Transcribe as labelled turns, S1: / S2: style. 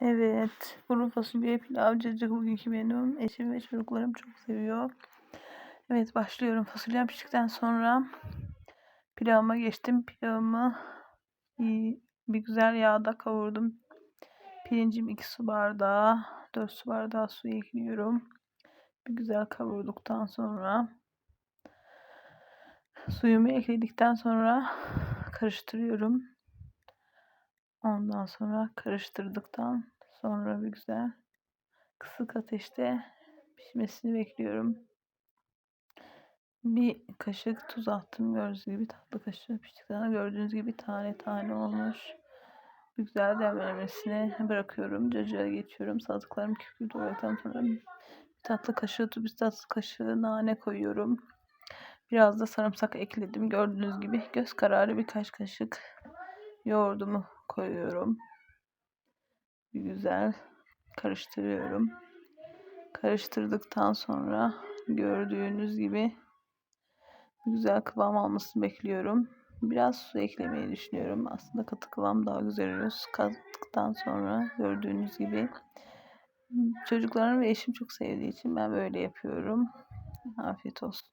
S1: Evet, kuru fasulye pilav cacık bugünkü menüm. Eşim ve çocuklarım çok seviyor. Evet, başlıyorum. Fasulyem piştikten sonra pilavıma geçtim. Pilavımı bir güzel yağda kavurdum. Pirincim 2 su bardağı, 4 su bardağı su ekliyorum. Bir güzel kavurduktan sonra suyumu ekledikten sonra karıştırıyorum. Ondan sonra karıştırdıktan sonra bir güzel kısık ateşte pişmesini bekliyorum. Bir kaşık tuz attım gördüğünüz gibi tatlı kaşığı piştikten gördüğünüz gibi tane tane olmuş. Bir güzel demlemesine bırakıyorum. Cacığa geçiyorum. Salatalarımı küp doğradıktan sonra bir tatlı kaşığı tuz, bir tatlı kaşığı nane koyuyorum. Biraz da sarımsak ekledim. Gördüğünüz gibi göz kararı birkaç kaşık yoğurdumu koyuyorum. Güzel karıştırıyorum. Karıştırdıktan sonra gördüğünüz gibi güzel kıvam almasını bekliyorum. Biraz su eklemeyi düşünüyorum. Aslında katı kıvam daha güzel oluyor. Su kattıktan sonra gördüğünüz gibi çocuklarım ve eşim çok sevdiği için ben böyle yapıyorum. Afiyet olsun.